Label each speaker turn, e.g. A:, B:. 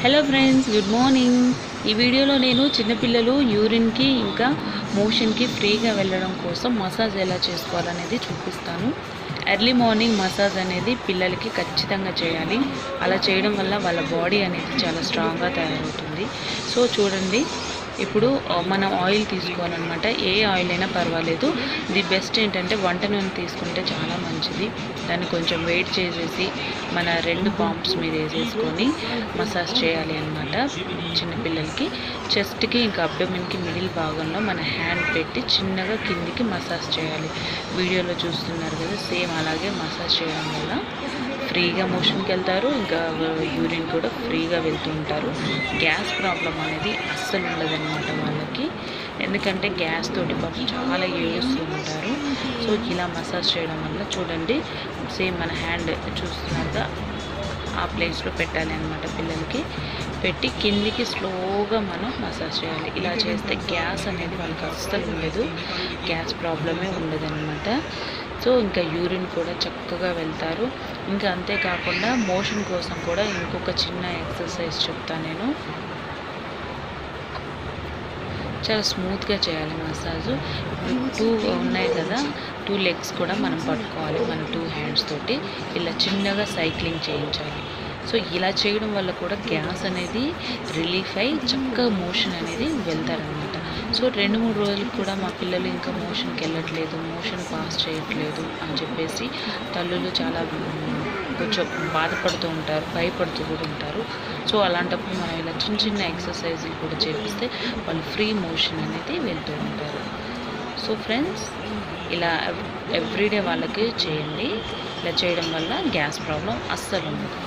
A: Hello friends good morning ఈ వీడియోలో నేను చిన్నపిల్లలు యూరిన్కి ఇంకా మోషన్కి ఫ్రీగా వెళ్ళడం కోసం మసాజ్ ఎలా చేసుకోవాలనేది చూపిస్తాను. ఎర్లీ మార్నింగ్ మసాజ్ అనేది పిల్లలకి ఖచ్చితంగా చేయాలి. అలా చేయడం వల్ల వాళ్ళ బాడీ అనేది చాలా స్ట్రాంగ్గా తయారవుతుంది. సో చూడండి ఇప్పుడు మనం ఆయిల్ తీసుకోవాలన్నమాట. ఏ ఆయిల్ అయినా పర్వాలేదు. ది బెస్ట్ ఏంటంటే వంట నూనె తీసుకుంటే చాలా మంచిది. దాన్ని కొంచెం వెయిట్ చేసేసి మన రెండు పాంప్స్ మీద వేసేసుకొని మసాజ్ చేయాలి అనమాట చిన్నపిల్లలకి చెస్ట్కి ఇంకా అబ్డమిన్కి మిడిల్ భాగంలో మన హ్యాండ్ పెట్టి చిన్నగా కిందికి మసాజ్ చేయాలి. వీడియోలో చూస్తున్నారు కదా సేమ్ అలాగే మసాజ్ చేయడం వల్ల. ఫ్రీగా మోషన్కి వెళ్తారు ఇంకా యూరిన్ కూడా ఫ్రీగా వెళ్తూ ఉంటారు గ్యాస్ ప్రాబ్లం అనేది అస్సలు ఉండదన్నమాట వాళ్ళకి. ఎందుకంటే గ్యాస్ తోటి పాపం చాలా ఏడుస్తూ ఉంటారు. సో ఇలా మసాజ్ చేయడం వల్ల చూడండి సేమ్ మన హ్యాండ్ చూస్తున్నాక ఆ ప్లేస్లో పెట్టాలి అనమాట పిల్లలకి. పెట్టి కిందికి స్లోగా మనం మసాజ్ చేయాలి. ఇలా చేస్తే గ్యాస్ అనేది వాళ్ళకి అస్సలు ఉండదు. గ్యాస్ ప్రాబ్లమే ఉండదన్నమాట. సో ఇంకా యూరిన్ కూడా చక్కగా వెళ్తారు. ఇంకా అంతేకాకుండా మోషన్ కోసం కూడా ఇంకొక చిన్న ఎక్సర్సైజ్ చెప్తాను నేను. చాలా స్మూత్గా చేయాలి మసాజ్. టూ ఉన్నాయి కదా టూ లెగ్స్ కూడా మనం పట్టుకోవాలి మన టూ హ్యాండ్స్ తోటి. ఇలా చిన్నగా సైక్లింగ్ చేయించాలి. సో ఇలా చేయడం వల్ల కూడా గ్యాస్ అనేది రిలీఫ్ అయ్యి చక్కగా మోషన్ అనేది వెళ్తారనమాట సో రెండు మూడు రోజులకు కూడా మా పిల్లలు ఇంకా మోషన్కి వెళ్ళట్లేదు మోషన్ పాస్ చేయట్లేదు అని చెప్పేసి తల్లులు చాలా కొంచెం బాధపడుతూ ఉంటారు భయపడుతూ కూడా ఉంటారు. సో అలాంటప్పుడు మనం ఇలా చిన్న చిన్న ఎక్సర్సైజులు కూడా చేపిస్తే వాళ్ళు ఫ్రీ మోషన్ అనేది వెళ్తూ ఉంటారు. సో ఫ్రెండ్స్ ఇలా ఎవ్రీడే వాళ్ళకి చేయండి. ఇలా చేయడం వల్ల గ్యాస్ ప్రాబ్లం అస్సలు ఉండదు.